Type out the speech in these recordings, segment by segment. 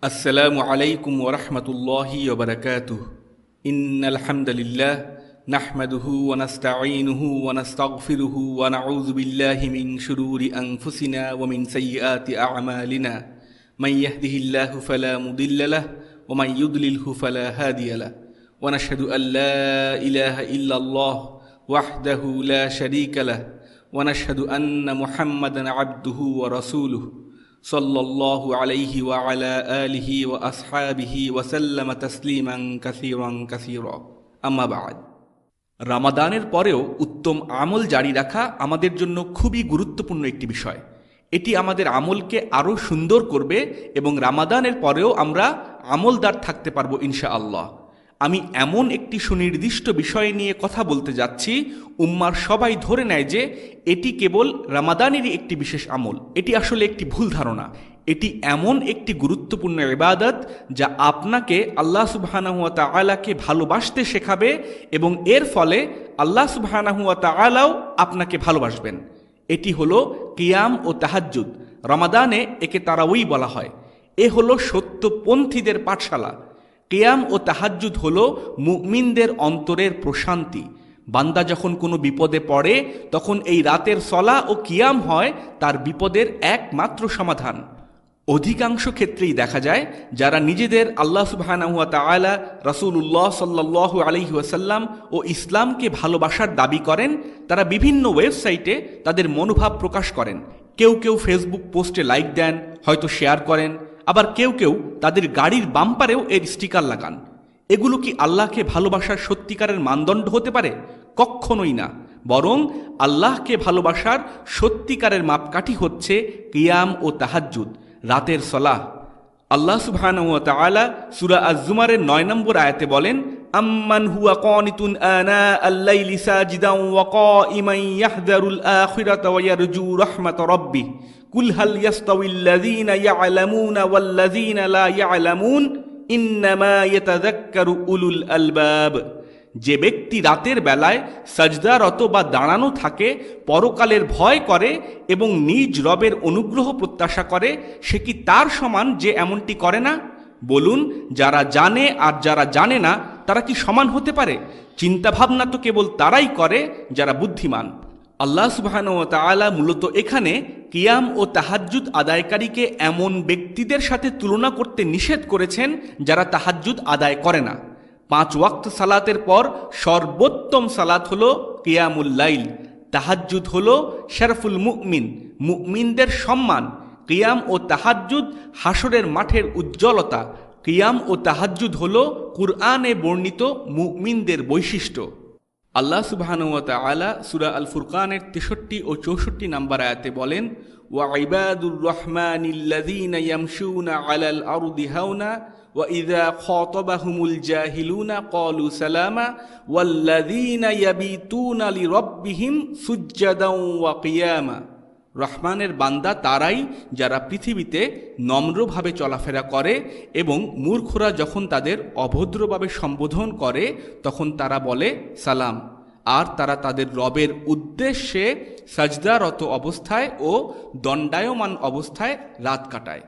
السلام عليكم ورحمة الله وبركاته. إن الحمد لله نحمده ونستعينه ونستغفره ونعوذ بالله من شرور أنفسنا ومن سيئات أعمالنا. من يهده الله فلا مضل له ومن يضلله فلا هادي له. ونشهد أن لا إله إلا الله وحده لا شريك له. ونشهد أن محمدا عبده ورسوله. صلى الله عليه وعلى آله وأصحابه وسلم تسليما كثيرا كثيرا أما بعد রামাদানের পরেও উত্তম আমল জারি রাখা আমাদের জন্য খুবই গুরুত্বপূর্ণ একটি বিষয় এটি আমাদের আমলকে আরও সুন্দর করবে এবং রামাদানের পরেও আমরা আমলদার থাকতে পারবো ইনশা আল্লাহ আমি এমন একটি সুনির্দিষ্ট বিষয় নিয়ে কথা বলতে যাচ্ছি, উম্মার সবাই ধরে নেয় যে এটি কেবল রামাদানেরই একটি বিশেষ আমল। এটি আসলে একটি ভুল ধারণা। এটি এমন একটি গুরুত্বপূর্ণ ইবাদত যা আপনাকে আল্লাহ সুবাহানাহুয়া তালাকে ভালোবাসতে শেখাবে এবং এর ফলে আল্লাহ সুবাহানাহুয়া তালাও আপনাকে ভালোবাসবেন। এটি হলো কিয়াম ও তাহাজ্জুদ। রমাদানে একে তারাউই বলা হয়। এ হলো সত্যপন্থীদের পাঠশালা। কেয়াম ও তাহাজ্জুদ হল মুমিনদের অন্তরের প্রশান্তি। বান্দা যখন কোনো বিপদে পড়ে, তখন এই রাতের সলা ও কিয়াম হয় তার বিপদের একমাত্র সমাধান। অধিকাংশ ক্ষেত্রেই দেখা যায়, যারা নিজেদের আল্লাহ সুবাহানাহুয়া তালা রসুল্লাহ সাল্লাহ আলহি ওয়াসাল্লাম ও ইসলামকে ভালোবাসার দাবি করেন, তারা বিভিন্ন ওয়েবসাইটে তাদের মনোভাব প্রকাশ করেন। কেউ কেউ ফেসবুক পোস্টে লাইক দেন, হয়তো শেয়ার করেন আবার কেউ কেউ তাদের গাড়ির বাম্পারেও এর স্টিকার লাগান। এগুলো কি আল্লাহকে ভালোবাসার সত্যিকারের মানদণ্ড হতে পারে? কখনোই না। বরং আল্লাহকে ভালোবাসার সত্যিকারের মাপকাঠি হচ্ছে কিয়াম ও তাহাজ্জুদ, রাতের সলাহ। আল্লাহ সুবহান ওয়া তাআলা সূরা আজ-জুমারের 9 নম্বর আয়াতে বলেন সাজিদান ওয়া কুল হাল ইয়াস্তাউিল্লাযীনা ইয়া'লামুনা ওয়াল্লাযীনা লা ইয়া'লামুন ইন্নামা ইয়াতাযাক্কারু উলুল আলবাব। যে ব্যক্তি রাতের বেলায় সাজদারত বা দাঁড়ানো থাকে, পরকালের ভয় করে এবং নিজ রবের অনুগ্রহ প্রত্যাশা করে, সে কি তার সমান যে এমনটি করে না? বলুন, যারা জানে আর যারা জানে না, তারা কি সমান হতে পারে? চিন্তাভাবনা তো কেবল তারাই করে যারা বুদ্ধিমান। আল্লাহ সুবাহান ও তালা মূলত এখানে কিয়াম ও তাহাজ্জুদ আদায়কারীকে এমন ব্যক্তিদের সাথে তুলনা করতে নিষেধ করেছেন যারা তাহাজ্জুদ আদায় করে না। পাঁচ ওয়াক্ত সালাতের পর সর্বোত্তম সালাত হল কিয়ামুল্লাইল তাহাজ্জুদ হল শরফুল মুকমিন মুকমিনদের সম্মান। কিয়াম ও তাহাজ্জুদ হাসরের মাঠের উজ্জ্বলতা। কিয়াম ও তাহাজ্জুদ হল কুরআনে বর্ণিত মুকমিনদের বৈশিষ্ট্য। আল্লাহ সুবাহানুয়া আলা সুরা আল ফুরকানের তেষট্টি ও চৌষট্টি নাম্বার আয়াতে বলেন ওয়াইবাদুর রহমানিল্লাযীনা ইয়ামশুনা আলাল আরদি হাওনা وإذا خاطبهم الجاهلون قالوا سلاما والذين يبيتون لربهم سجدا وقياما রহমানের বান্দা তারাই যারা পৃথিবীতে নম্রভাবে চলাফেরা করে এবং মূর্খরা যখন তাদের অভদ্রভাবে সম্বোধন করে, তখন তারা বলে, সালাম। আর তারা তাদের রবের উদ্দেশ্যে সাজদারত অবস্থায় ও দণ্ডায়মান অবস্থায় রাত কাটায়।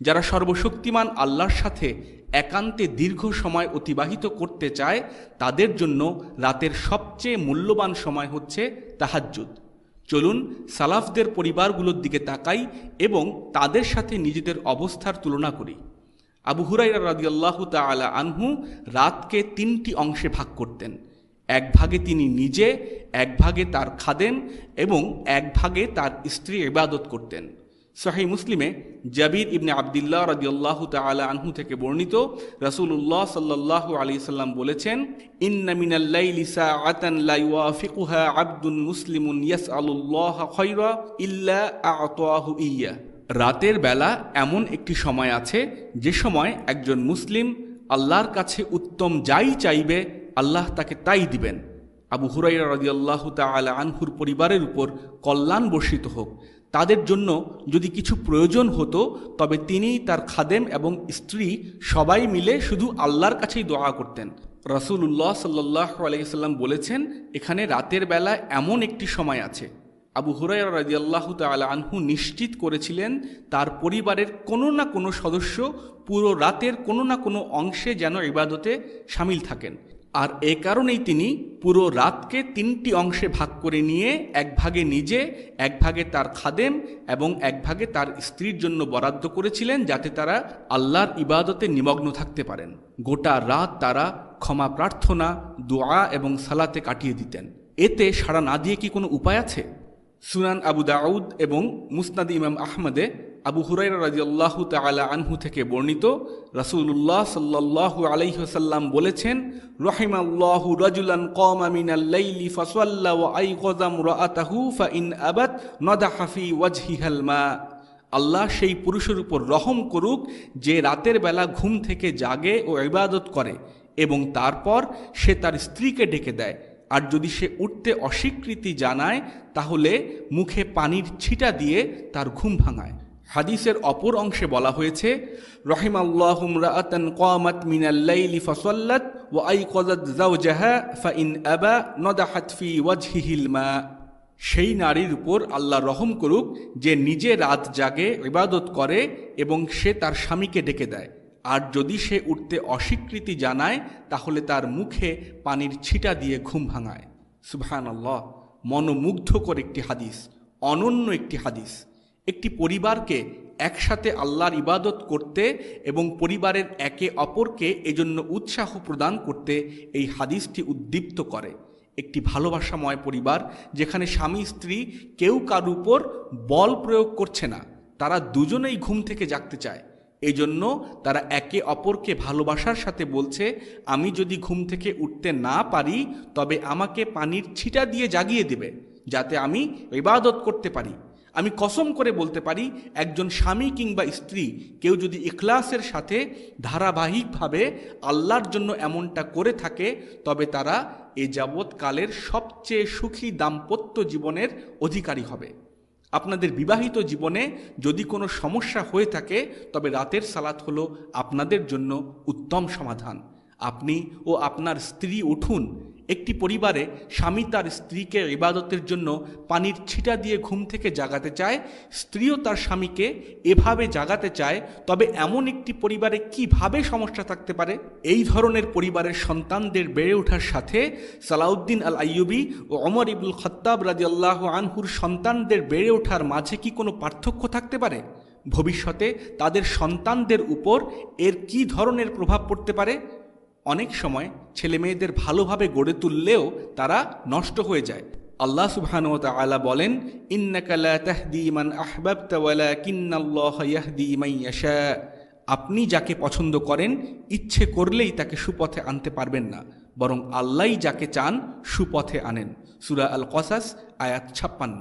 যারা সর্বশক্তিমান আল্লাহর সাথে একান্তে দীর্ঘ সময় অতিবাহিত করতে চায়, তাদের জন্য রাতের সবচেয়ে মূল্যবান সময় হচ্ছে তাহাজ্জুদ। চলুন সালাফদের পরিবারগুলোর দিকে তাকাই এবং তাদের সাথে নিজেদের অবস্থার তুলনা করি। আবু হুরাইরা রাদিয়াল্লাহ তালা আনহু রাতকে তিনটি অংশে ভাগ করতেন। এক ভাগে তিনি নিজে, এক ভাগে তার খাদেন এবং এক ভাগে তার স্ত্রী ইবাদত করতেন। শাহী মুসলিমে জাবির ইবনে আবদুল্লাহ রাজিউল্লাহ তালা আনহু থেকে বর্ণিত রাসূলুল্লাহ সাল্লাহ আলী সাল্লাম বলেছেন আবদুন মুসলিমুন আ'তাহু ইয়া। রাতের বেলা এমন একটি সময় আছে, যে সময় একজন মুসলিম আল্লাহর কাছে উত্তম যাই চাইবে, আল্লাহ তাকে তাই দিবেন। আবু হুরাইরা রাদিয়াল্লাহু তাআলা আনহুর পরিবারের উপর কল্যাণ বর্ষিত হোক। তাদের জন্য যদি কিছু প্রয়োজন হতো, তবে তিনি তার খাদেম এবং স্ত্রী সবাই মিলে শুধু আল্লাহর কাছেই দোয়া করতেন। রাসূলুল্লাহ সাল্লাহ আলাইসাল্লাম বলেছেন, এখানে রাতের বেলা এমন একটি সময় আছে। আবু হুরাইরা রাজিয়াল্লাহু তাআলা আনহু নিশ্চিত করেছিলেন, তার পরিবারের কোনো না কোনো সদস্য পুরো রাতের কোনো না কোনো অংশে যেন ইবাদতে সামিল থাকেন। আর এ কারণেই তিনি পুরো রাতকে তিনটি অংশে ভাগ করে নিয়ে এক ভাগে নিজে, এক ভাগে তার খাদেম এবং এক ভাগে তার স্ত্রীর জন্য বরাদ্দ করেছিলেন যাতে তারা আল্লাহর ইবাদতে নিমগ্ন থাকতে পারেন। গোটা রাত তারা ক্ষমা প্রার্থনা, দোয়া এবং সালাতে কাটিয়ে দিতেন। এতে সাড়া না দিয়ে কি কোনো উপায় আছে? সুনান আবু দাউদ এবং মুসনাদ ইমাম আহমদে আবু হুরাইরা রাজিয়াল্লাহু তাআলা আনহু থেকে বর্ণিত, রাসূলুল্লাহ সাল্লাল্লাহু আলাইহি ওয়াসাল্লাম বলেছেন ইমরাআতাহু ফা ইন আবাত নাদাহা ফি ওয়াজহিহাল মা। আল্লাহ সেই পুরুষের উপর রহম করুক, যে রাতের বেলা ঘুম থেকে জাগে ও ইবাদত করে এবং তারপর সে তার স্ত্রীকে ডেকে দেয়। আর যদি সে উঠতে অস্বীকৃতি জানায়, তাহলে মুখে পানির ছিটা দিয়ে তার ঘুম ভাঙায়। হাদিসের অপর অংশে বলা হয়েছে রহিমাল্লাহুম রাআতান কামাত মা। সেই নারীর উপর আল্লাহ রহম করুক, যে নিজে রাত জাগে, ইবাদত করে এবং সে তার স্বামীকে ডেকে দেয়। আর যদি সে উঠতে অস্বীকৃতি জানায়, তাহলে তার মুখে পানির ছিটা দিয়ে ঘুম ভাঙায়। সুবহান আল্লাহ মনোমুগ্ধকর একটি হাদিস, অনন্য একটি হাদিস। একটি পরিবারকে একসাথে আল্লাহর ইবাদত করতে এবং পরিবারের একে অপরকে এজন্য উৎসাহ প্রদান করতে এই হাদিসটি উদ্দীপ্ত করে। একটি ভালোবাসাময় পরিবার যেখানে স্বামী, স্ত্রী কেউ কার উপর বল প্রয়োগ করছে না, তারা দুজনেই ঘুম থেকে জাগতে চায়। এজন্য তারা একে অপরকে ভালোবাসার সাথে বলছে, আমি যদি ঘুম থেকে উঠতে না পারি, তবে আমাকে পানির ছিটা দিয়ে জাগিয়ে দেবে, যাতে আমি ইবাদত করতে পারি। আমি কসম করে বলতে পারি, একজন স্বামী কিংবা স্ত্রী কেউ যদি ইখলাসের সাথে ধারাবাহিকভাবে আল্লাহর জন্য এমনটা করে থাকে, তবে তারা এ যাবৎকালের সবচেয়ে সুখী দাম্পত্য জীবনের অধিকারী হবে। আপনাদের বিবাহিত জীবনে যদি কোনো সমস্যা হয়ে থাকে, তবে রাতের সালাত হলো আপনাদের জন্য উত্তম সমাধান। আপনি ও আপনার স্ত্রী উঠুন একটি পরিবারে স্বামী তার স্ত্রীকে ইবাদতের জন্য পানির ছিটা দিয়ে ঘুম থেকে জাগাতে চায়, স্ত্রীও তার স্বামীকে এভাবে জাগাতে চায়, তবে এমন একটি পরিবারে কীভাবে সমস্যা থাকতে পারে? এই ধরনের পরিবারের সন্তানদের বেড়ে ওঠার সাথে সালাউদ্দিন আল আইয়ুবি ও অমর ইবুল খত্তাব রাজি আল্লাহ আনহুর সন্তানদের বেড়ে ওঠার মাঝে কি কোনো পার্থক্য থাকতে পারে? ভবিষ্যতে তাদের সন্তানদের উপর এর কি ধরনের প্রভাব পড়তে পারে? অনেক সময় ছেলে মেয়েদের ভালোভাবে গড়ে তুললেও তারা নষ্ট হয়ে যায়। আল্লাহ সুবহানাহু ওয়া তাআলা বলেন আপনি যাকে পছন্দ করেন, ইচ্ছে করলেই তাকে সুপথে আনতে পারবেন না, বরং আল্লাহই যাকে চান সুপথে আনেন। সুরা আল কসাস আয়াত ছাপ্পান্ন।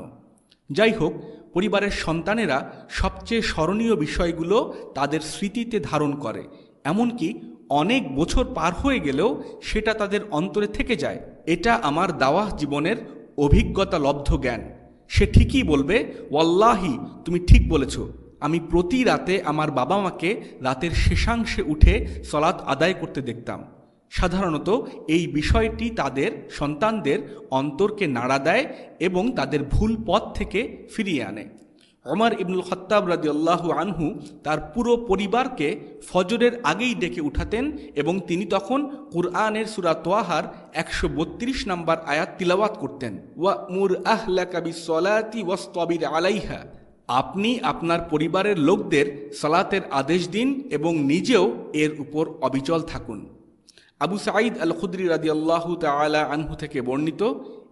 যাই হোক, পরিবারের সন্তানেরা সবচেয়ে স্মরণীয় বিষয়গুলো তাদের স্মৃতিতে ধারণ করে, এমনকি অনেক বছর পার হয়ে গেলেও সেটা তাদের অন্তরে থেকে যায়। এটা আমার দাওয়াহ জীবনের অভিজ্ঞতা লব্ধ জ্ঞান। সে ঠিকই বলবে, ওয়াল্লাহি, তুমি ঠিক বলেছ। আমি প্রতি রাতে আমার বাবা মাকে রাতের শেষাংশে উঠে সলাৎ আদায় করতে দেখতাম। সাধারণত এই বিষয়টি তাদের সন্তানদের অন্তরকে নাড়া দেয় এবং তাদের ভুল পথ থেকে ফিরিয়ে আনে। ওমর ইবনুল খত্তাব রাদিয়াল্লাহ আনহু তার পুরো পরিবারকে ফজরের আগেই ডেকে উঠাতেন এবং তিনি তখন কুরআনের সুরা তোয়াহার একশো বত্রিশ নম্বর আয়াত তিলাওয়াত করতেন। ওয়া মুর আহলাকা বিসলাতি ওয়াস্তবির আলাইহা। আপনি আপনার পরিবারের লোকদের সালাতের আদেশ দিন এবং নিজেও এর উপর অবিচল থাকুন। আবু সাঈদ আল খুদ্রি রাদি আল্লাহ তালা আনহু থেকে বর্ণিত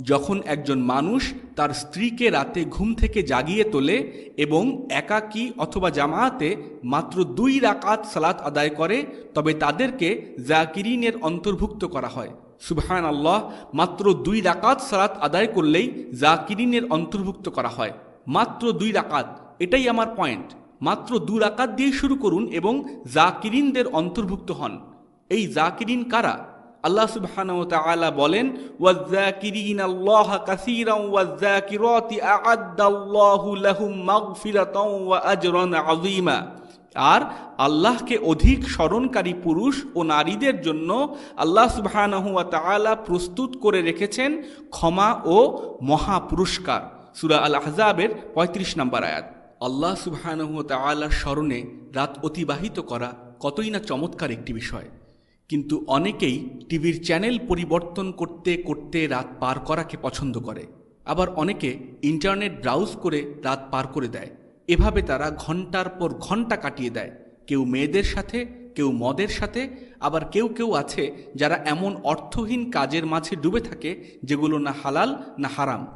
যখন একজন মানুষ তার স্ত্রীকে রাতে ঘুম থেকে জাগিয়ে তোলে এবং একাকী অথবা জামায়াতে মাত্র দুই রাকাত সালাত আদায় করে, তবে তাদেরকে জাকিরিনের অন্তর্ভুক্ত করা হয়। সুবহান আল্লাহ মাত্র দুই রাকাত সালাত আদায় করলেই জাকিরিনের অন্তর্ভুক্ত করা হয়। মাত্র দুই রাকাত, এটাই আমার পয়েন্ট মাত্র দু রাকাত দিয়ে শুরু করুন এবং জাকিরিনদের অন্তর্ভুক্ত হন। এই জাকিরিন কারা? আল্লাহ সুবহানাহু বলেন আল্লাহ আর আল্লাহকে অধিক স্মরণকারী পুরুষ ও নারীদের জন্য আল্লাহ সুবহানাহু ওয়া প্রস্তুত করে রেখেছেন ক্ষমা ও মহা পুরস্কার সুরা আল আহজাবের ৩৫ নম্বর আয়াত। আল্লাহ সুবহানাহু ওয়া তাআলার স্মরণে রাত অতিবাহিত করা কতই না চমৎকার একটি বিষয়। কিন্তু অনেকেই টিভির চ্যানেল পরিবর্তন করতে করতে রাত পার করাকে পছন্দ করে। আবার অনেকে ইন্টারনেট ব্রাউজ করে রাত পার করে দেয়। এভাবে তারা ঘণ্টার পর ঘণ্টা কাটিয়ে দেয়। কেউ মেয়েদের সাথে, কেউ মদের সাথে, আবার কেউ কেউ আছে যারা এমন অর্থহীন কাজের মাঝে ডুবে থাকে যেগুলো না হালাল, না হারাম।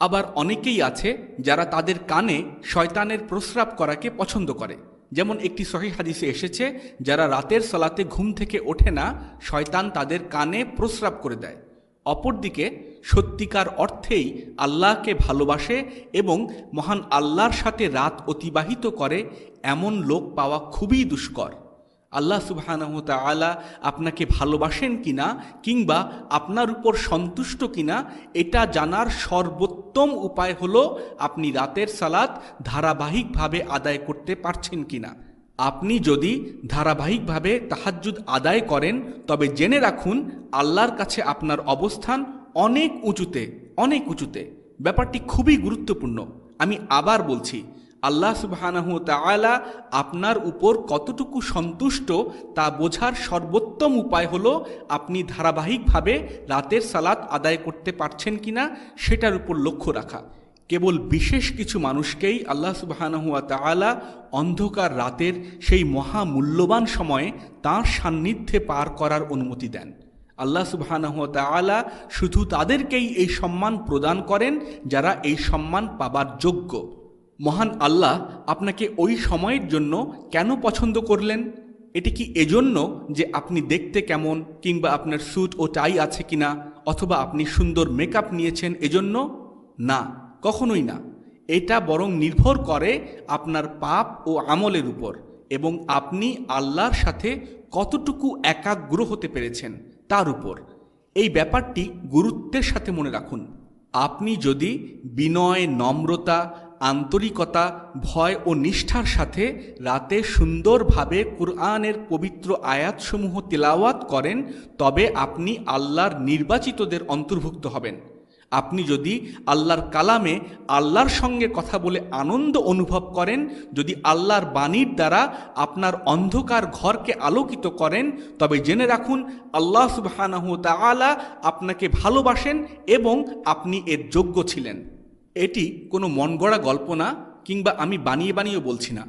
আবার অনেকেই আছে যারা তাদের কানে শয়তানের প্রস্রাব করাকে পছন্দ করে। যেমন একটি সহি হাদিসে এসেছে, যারা রাতের সলাতে ঘুম থেকে ওঠে না, শয়তান তাদের কানে প্রস্রাব করে দেয়। অপরদিকে, সত্যিকার অর্থেই আল্লাহকে ভালোবাসে এবং মহান আল্লাহর সাথে রাত অতিবাহিত করে, এমন লোক পাওয়া খুবই দুষ্কর। আল্লাহ সুবহানাহু তাআলা আপনাকে ভালোবাসেন কিনা কিংবা আপনার উপর সন্তুষ্ট কিনা, এটা জানার সর্বোত্তম উপায় হলো আপনি রাতের সালাত ধারাবাহিকভাবে আদায় করতে পারছেন কিনা। আপনি যদি ধারাবাহিকভাবে তাহাজ্জুদ আদায় করেন, তবে জেনে রাখুন আল্লাহর কাছে আপনার অবস্থান অনেক উঁচুতে অনেক উঁচুতে। ব্যাপারটি খুবই গুরুত্বপূর্ণ। আমি আবার বলছি আল্লাহ সুবহানাহু তাআলা আপনার উপর কতটুকু সন্তুষ্ট তা বোঝার সর্বোত্তম উপায় হলো আপনি ধারাবাহিকভাবে রাতের সালাত আদায় করতে পারছেন কিনা সেটার উপর লক্ষ্য রাখা। কেবল বিশেষ কিছু মানুষকেই আল্লাহ সুবহানাহু তাআলা অন্ধকার রাতের সেই মহা মূল্যবান সময়ে তাঁর সান্নিধ্যে পার করার অনুমতি দেন। আল্লাহ সুবহানাহু তাআলা শুধু তাদেরকেই এই সম্মান প্রদান করেন যারা এই সম্মান পাবার যোগ্য। মহান আল্লাহ আপনাকে ওই সময়ের জন্য কেন পছন্দ করলেন? এটি কি এজন্য যে আপনি দেখতে কেমন কিংবা আপনার স্যুট ও টাই আছে কিনা অথবা আপনি সুন্দর মেকআপ নিয়েছেন এজন্য? না, কখনোই না। এটা বরং নির্ভর করে আপনার পাপ ও আমলের উপর এবং আপনি আল্লাহর সাথে কতটুকু একাগ্র হতে পেরেছেন তার উপর। এই ব্যাপারটি গুরুত্বের সাথে মনে রাখুন। আপনি যদি বিনয়, নম্রতা আন্তরিকতা, ভয় ও নিষ্ঠার সাথে রাতে সুন্দরভাবে কুরআনের পবিত্র আয়াতসমূহ তেলাওয়াত করেন, তবে আপনি আল্লাহর নির্বাচিতদের অন্তর্ভুক্ত হবেন। আপনি যদি আল্লাহর কালামে আল্লাহর সঙ্গে কথা বলে আনন্দ অনুভব করেন, যদি আল্লাহর বাণীর দ্বারা আপনার অন্ধকার ঘরকে আলোকিত করেন, তবে জেনে রাখুন, আল্লাহ সুবহানাহু তাআলা আপনাকে ভালোবাসেন এবং আপনি এর যোগ্য ছিলেন। এটি কোনো মন গড়া গল্প না, কিংবা আমি বানিয়ে বানিয়ে বলছি না।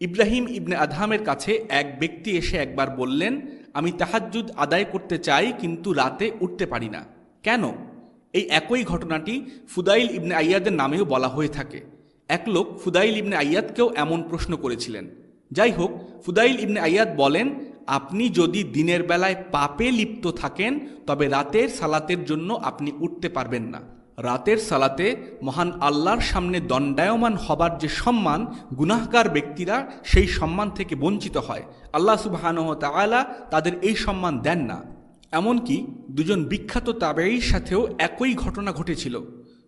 ইব্রাহিম ইবনে আদহামের কাছে এক ব্যক্তি এসে একবার বললেন, আমি তাহাজ্জুদ আদায় করতে চাই, কিন্তু রাতে উঠতে পারি না। কেন? এই একই ঘটনাটি ফুদাইল ইবনে আইয়াদের নামেও বলা হয়ে থাকে। এক লোক ফুদাইল ইবনে আইয়াদকেও এমন প্রশ্ন করেছিলেন। যাই হোক, ফুদাইল ইবনে আইয়াদ বলেন, আপনি যদি দিনের বেলায় পাপে লিপ্ত থাকেন, তবে রাতের সালাতের জন্য আপনি উঠতে পারবেন না। রাতের সালাতে মহান আল্লাহর সামনে দণ্ডায়মান হবার যে সম্মান গুনাহগার ব্যক্তিরা সেই সম্মান থেকে বঞ্চিত হয়। আল্লাহ সুবাহানহ তালা তাদের এই সম্মান দেন না। এমনকি দুজন বিখ্যাত তাবেইর সাথেও একই ঘটনা ঘটেছিল।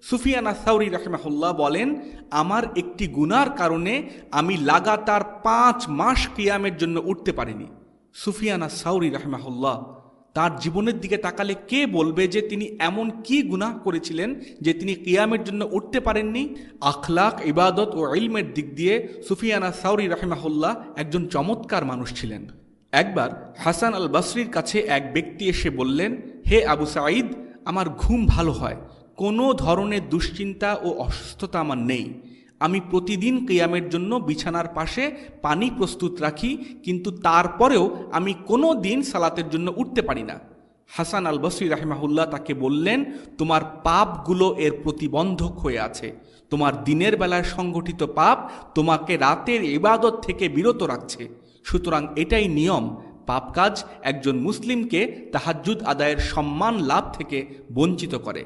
সুফিয়ানা সাউরি রাহমাহুল্লাহ বলেন, আমার একটি গুনার কারণে আমি লাগাতার পাঁচ মাস কিয়ামের জন্য উঠতে পারিনি। সুফিয়ানা সাউরি রাহমাহুল্লাহ তার জীবনের দিকে তাকালে কে বলবে যে তিনি এমন কি গুনাহ করেছিলেন যে তিনি কিয়ামের জন্য উঠতে পারেননি? আখলাক, ইবাদত ও ইলমের দিক দিয়ে সুফিয়ানা সাউরি রাহমাহুল্লাহ একজন চমৎকার মানুষ ছিলেন। একবার হাসান আল বাসরির কাছে এক ব্যক্তি এসে বললেন, হে আবু সাঈদ, আমার ঘুম ভালো হয়। কোনো ধরনের দুশ্চিন্তা ও অসুস্থতা আমার নেই। আমি প্রতিদিন কিয়ামের জন্য বিছানার পাশে পানি প্রস্তুত রাখি, কিন্তু তারপরেও আমি কোনো দিন সালাতের জন্য উঠতে পারি না। হাসান আল বসরি রাহমাহুল্লাহ তাকে বললেন, তোমার পাপগুলো এর প্রতিবন্ধক হয়ে আছে। তোমার দিনের বেলায় সংগঠিত পাপ তোমাকে রাতের ইবাদত থেকে বিরত রাখছে। সুতরাং এটাই নিয়ম। পাপ কাজ একজন মুসলিমকে তাহাজ্জুদ আদায়ের সম্মান লাভ থেকে বঞ্চিত করে।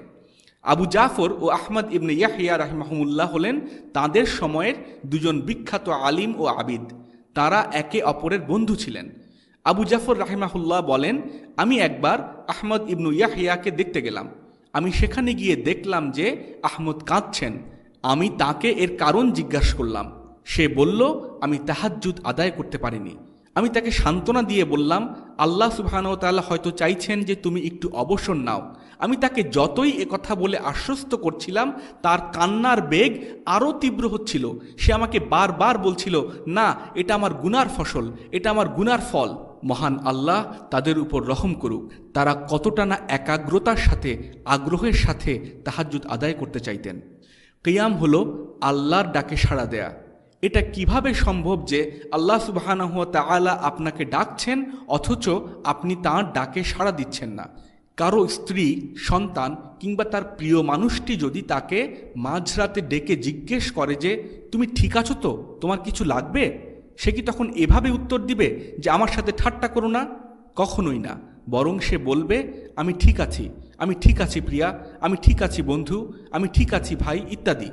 আবু জাফর ও আহমদ ইবনে ইয়াহিয়া রাহিমাহমুল্লাহ হলেন তাদের সময়ের দুজন বিখ্যাত আলিম ও আবিদ। তারা একে অপরের বন্ধু ছিলেন। আবু জাফর রাহিমাহুল্লাহ বলেন, আমি একবার আহমদ ইবনু ইয়াহিয়াকে দেখতে গেলাম। আমি সেখানে গিয়ে দেখলাম যে আহমদ কাঁদছেন। আমি তাকে এর কারণ জিজ্ঞাসা করলাম। সে বলল, আমি তাহাজ্জুদ আদায় করতে পারিনি। আমি তাকে সান্ত্বনা দিয়ে বললাম, আল্লাহ সুবহানাহু তাআলা হয়তো চাইছেন যে তুমি একটু অবসর নাও। আমি তাকে যতই কথা বলে আশ্বস্ত করছিলাম, তার কান্নার বেগ আরও তীব্র হচ্ছিল। সে আমাকে বারবার বলছিল, না, এটা আমার গুনার ফসল, এটা আমার গুনার ফল। মহান আল্লাহ তাদের উপর রহম করুক, তারা কতটা না একাগ্রতার সাথে, আগ্রহের সাথে তাহাজ্জুদ আদায় করতে চাইতেন। কিয়াম হলো আল্লাহর ডাকে সাড়া দেয়া। এটা কীভাবে সম্ভব যে আল্লাহ সুবাহানহ তাআলা আপনাকে ডাকছেন, অথচ আপনি তাঁর ডাকে সাড়া দিচ্ছেন না। কারও স্ত্রী, সন্তান কিংবা তার প্রিয় মানুষটি যদি তাকে মাঝরাতে ডেকে জিজ্ঞেস করে যে, তুমি ঠিক আছো তো? তোমার কিছু লাগবে? সে কি তখন এভাবে উত্তর দিবে যে, আমার সাথে ঠাট্টা করো না? কখনোই না। বরং সে বলবে, আমি ঠিক আছি, আমি ঠিক আছি প্রিয়া, আমি ঠিক আছি বন্ধু, আমি ঠিক আছি ভাই, ইত্যাদি।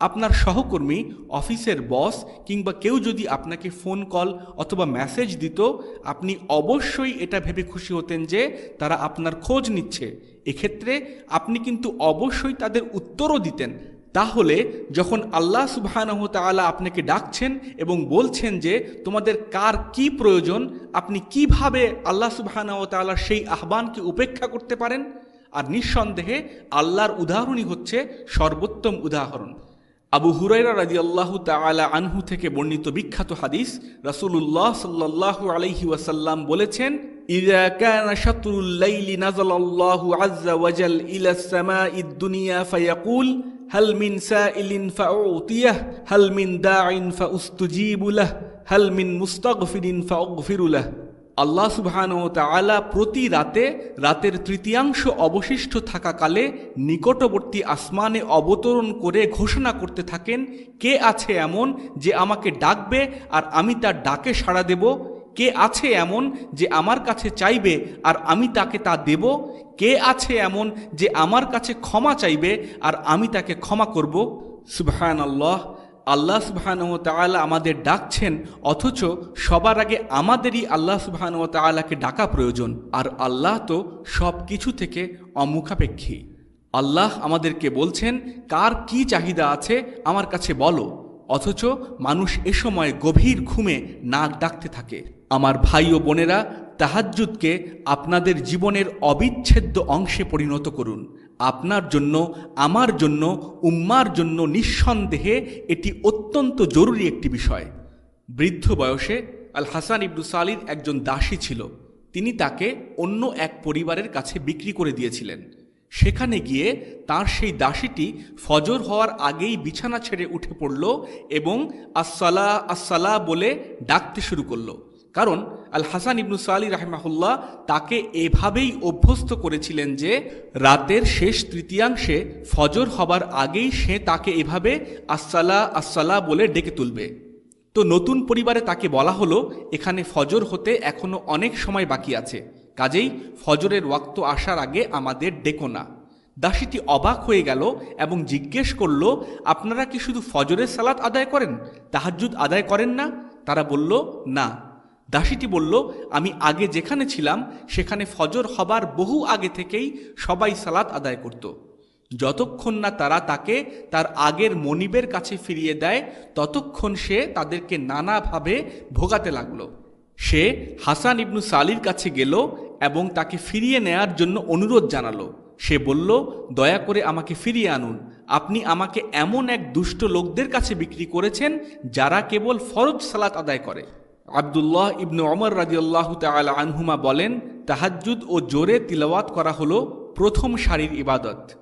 আপনার সহকর্মী, অফিসের বস কিংবা কেউ যদি আপনাকে ফোন কল অথবা মেসেজ দিত, আপনি অবশ্যই এটা ভেবে খুশি হতেন যে তারা আপনার খোঁজ নিচ্ছে। এক্ষেত্রে আপনি কিন্তু অবশ্যই তাদের উত্তরও দিতেন। তাহলে যখন আল্লাহ সুবাহানহ তাআলা আপনাকে ডাকছেন এবং বলছেন যে তোমাদের কার কি প্রয়োজন, আপনি কীভাবে আল্লাহ সুবাহানহ সেই আহ্বানকে উপেক্ষা করতে পারেন? আর নিঃসন্দেহে আল্লাহর উদাহরণই হচ্ছে সর্বোত্তম উদাহরণ। আবু হুরাইরা রাজি আল্লাহ তালা আনহু থেকে বর্ণিত বিখ্যাত হাদিস রাসূলুল্লাহ সাল্লাল্লাহু আলাইহি ওয়াসাল্লাম বলেছেন إذا كان شطر الليل نزل الله عز وجل إلى السماء الدنيا فيقول هل من سائل فأعطيه هل من داع فأستجيب له هل من مستغفر فأغفر له আল্লাহ সুবহান ও তাআলা প্রতি রাতে, রাতের তৃতীয়াংশ অবশিষ্ট থাকাকালে নিকটবর্তী আসমানে অবতরণ করে ঘোষণা করতে থাকেন, কে আছে এমন যে আমাকে ডাকবে আর আমি তার ডাকে সাড়া দেব? কে আছে এমন যে আমার কাছে চাইবে আর আমি তাকে তা দেব? কে আছে এমন যে আমার কাছে ক্ষমা চাইবে আর আমি তাকে ক্ষমা করব? সুবহান আল্লাহ আল্লাহ ও তালা আমাদের ডাকছেন, অথচ সবার আগে আমাদেরই আল্লাহ ও তালাকে ডাকা প্রয়োজন। আর আল্লাহ তো সব কিছু থেকে অমুখাপেক্ষী। আল্লাহ আমাদেরকে বলছেন, কার কি চাহিদা আছে, আমার কাছে বলো। অথচ মানুষ এ সময় গভীর ঘুমে নাক ডাকতে থাকে। আমার ভাই ও বোনেরা, তাহাজ্জুদকে আপনাদের জীবনের অবিচ্ছেদ্য অংশে পরিণত করুন। আপনার জন্য, আমার জন্য, উম্মার জন্য নিঃসন্দেহে এটি অত্যন্ত জরুরি একটি বিষয়। বৃদ্ধ বয়সে আল হাসান ইবনু একজন দাসী ছিল। তিনি তাকে অন্য এক পরিবারের কাছে বিক্রি করে দিয়েছিলেন। সেখানে গিয়ে তার সেই দাসীটি ফজর হওয়ার আগেই বিছানা ছেড়ে উঠে পড়ল এবং আসসালা আসসালা বলে ডাকতে শুরু করল। কারণ আল হাসান ইবনু সালি রাহমাহুল্লাহ তাকে এভাবেই অভ্যস্ত করেছিলেন যে রাতের শেষ তৃতীয়াংশে ফজর হবার আগেই সে তাকে এভাবে আসসালা আসসালা বলে ডেকে তুলবে। তো নতুন পরিবারে তাকে বলা হলো, এখানে ফজর হতে এখনও অনেক সময় বাকি আছে। কাজেই ফজরের ওয়াক্ত আসার আগে আমাদের ডেকো না। দাসীটি অবাক হয়ে গেল এবং জিজ্ঞেস করল, আপনারা কি শুধু ফজরের সালাত আদায় করেন? তাহাজ্জুদ আদায় করেন না? তারা বলল, না। দাসীটি বলল, আমি আগে যেখানে ছিলাম, সেখানে ফজর হবার বহু আগে থেকেই সবাই সালাত আদায় করত। যতক্ষণ না তারা তাকে তার আগের মনিবের কাছে ফিরিয়ে দেয়, ততক্ষণ সে তাদেরকে নানাভাবে ভোগাতে লাগল। সে হাসান ইবনু সালির কাছে গেল এবং তাকে ফিরিয়ে নেয়ার জন্য অনুরোধ জানালো। সে বলল, দয়া করে আমাকে ফিরিয়ে আনুন। আপনি আমাকে এমন এক দুষ্ট লোকদের কাছে বিক্রি করেছেন যারা কেবল ফরজ সালাত আদায় করে। আবদুল্লাহ ইবনু অমর রাজিউল্লাহ তালা আনহুমা বলেন, তাহাজ্জুদ ও জোরে তিলাওয়াত করা হলো প্রথম সারির ইবাদত।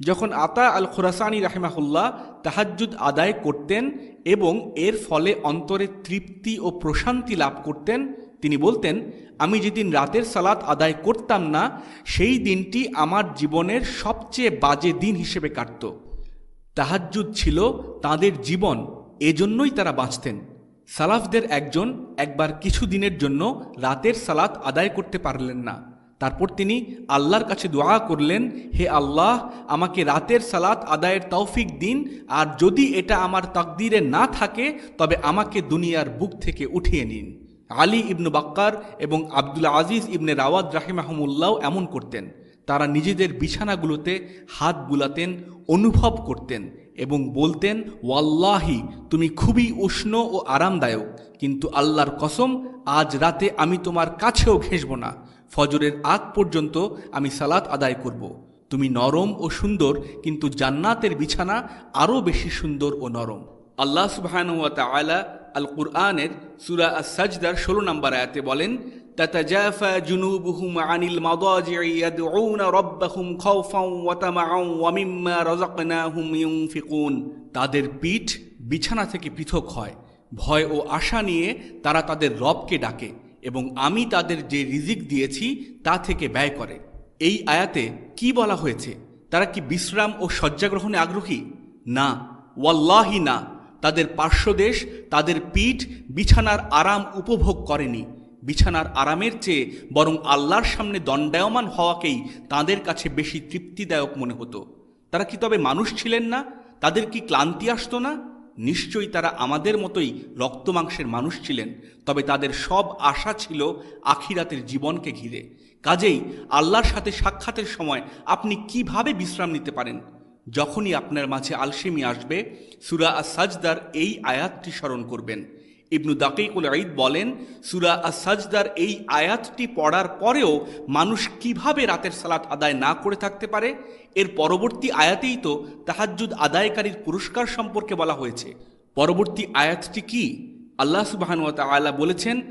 যখন আতা আল খোরাসানি রাহেমাহুল্লাহ তাহাজ্জুদ আদায় করতেন এবং এর ফলে অন্তরে তৃপ্তি ও প্রশান্তি লাভ করতেন তিনি বলতেন, আমি যেদিন রাতের সালাত আদায় করতাম না, সেই দিনটি আমার জীবনের সবচেয়ে বাজে দিন হিসেবে কাটত। তাহাজ্জুদ ছিল তাদের জীবন, এজন্যই তারা বাঁচতেন। সালাফদের একজন একবার কিছু দিনের জন্য রাতের সালাত আদায় করতে পারলেন না। তারপর তিনি আল্লাহর কাছে দোয়া করলেন, হে আল্লাহ, আমাকে রাতের সালাত আদায়ের তৌফিক দিন, আর যদি এটা আমার তাকদিরে না থাকে, তবে আমাকে দুনিয়ার বুক থেকে উঠিয়ে নিন। আলী ইবনু বাক্কার এবং আব্দুল আজিজ ইবনে রাওয়াদ রাহিমাহমুল্লাহ এমন করতেন। তারা নিজেদের বিছানাগুলোতে হাত বুলাতেন, অনুভব করতেন এবং বলতেন, ওয়াল্লাহি, তুমি খুবই উষ্ণ ও আরামদায়ক, কিন্তু আল্লাহর কসম, আজ রাতে আমি তোমার কাছেও ঘেঁষব না। ফজরের আগ পর্যন্ত আমি সালাত আদায় করব। তুমি নরম ও সুন্দর, কিন্তু জান্নাতের বিছানা আরও বেশি সুন্দর ও নরম। আল্লাহ সুবহানুয়া আল কুরআনের সুরা আস সাজদার ষোলো নম্বর আয়াতে বলেন আনিল তাদের পিঠ বিছানা থেকে পৃথক হয়। ভয় ও আশা নিয়ে তারা তাদের রবকে ডাকে এবং আমি তাদের যে রিজিক দিয়েছি তা থেকে ব্যয় করে। এই আয়াতে কি বলা হয়েছে? তারা কি বিশ্রাম ও শয্যা গ্রহণে আগ্রহী? না, ওয়াল্লাহি না। তাদের পার্শ্বদেশ তাদের পিঠ বিছানার আরাম উপভোগ করেনি। বিছানার আরামের চেয়ে বরং আল্লাহর সামনে দণ্ডায়মান হওয়াকেই তাদের কাছে বেশি তৃপ্তিদায়ক মনে হতো। তারা কি তবে মানুষ ছিলেন না? তাদের কি ক্লান্তি আসতো না? নিশ্চয়ই তারা আমাদের মতোই রক্তমাংসের মানুষ ছিলেন, তবে তাদের সব আশা ছিল আখিরাতের জীবনকে ঘিরে। কাজেই আল্লাহর সাথে সাক্ষাতের সময় আপনি কীভাবে বিশ্রাম নিতে পারেন? যখনই আপনার মাঝে আলসেমি আসবে, সুরা আস সাজদার এই আয়াতটি স্মরণ করবেন। ইবনু দাকিকুল ঈদ বলেন, সুরা আস সাজদার এই আয়াতটি পড়ার পরেও মানুষ কীভাবে রাতের সালাত আদায় না করে থাকতে পারে? এর পরবর্তী আয়াতেই তো তাহাজ্জুদ আদায়কারীর পুরস্কার সম্পর্কে বলা হয়েছে। পরবর্তী আয়াতটি কি? আল্লাহ সুবহান তাআলা বলেছেন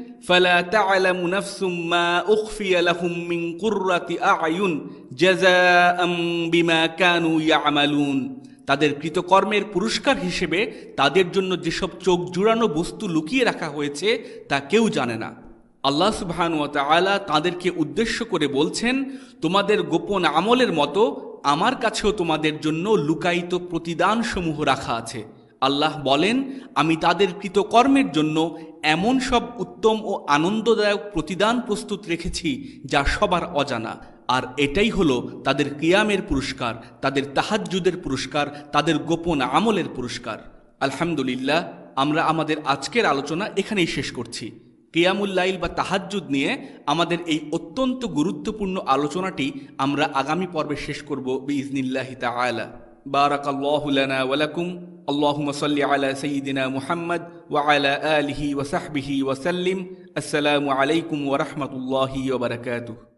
তাদের কৃতকর্মের পুরস্কার হিসেবে তাদের জন্য যেসব চোখ জুড়ানো বস্তু লুকিয়ে রাখা হয়েছে, তা কেউ জানে না। আল্লাহ সুবহান তাআলা তাদেরকে উদ্দেশ্য করে বলছেন, তোমাদের গোপন আমলের মতো আমার কাছেও তোমাদের জন্য লুকায়িত প্রতিদানসমূহ রাখা আছে। আল্লাহ বলেন, আমি তাদের কৃতকর্মের জন্য এমন সব উত্তম ও আনন্দদায়ক প্রতিদান প্রস্তুত রেখেছি যা সবার অজানা। আর এটাই হলো তাদের কিয়ামের পুরস্কার, তাদের তাহাজ্জুদের পুরস্কার, তাদের গোপন আমলের পুরস্কার। আলহামদুলিল্লাহ, আমরা আমাদের আজকের আলোচনা এখানেই শেষ করছি। কিয়ামুল্লাইল বা তাহাজ্জুদ নিয়ে আমাদের এই অত্যন্ত গুরুত্বপূর্ণ আলোচনাটি আমরা আগামী পর্বে শেষ করব বিইজনিল্লাহি তাআলা। بارك الله لنا ولكم. اللهم صل على سيدنا محمد وعلى آله وصحبه وسلم. السلام عليكم ورحمة الله وبركاته.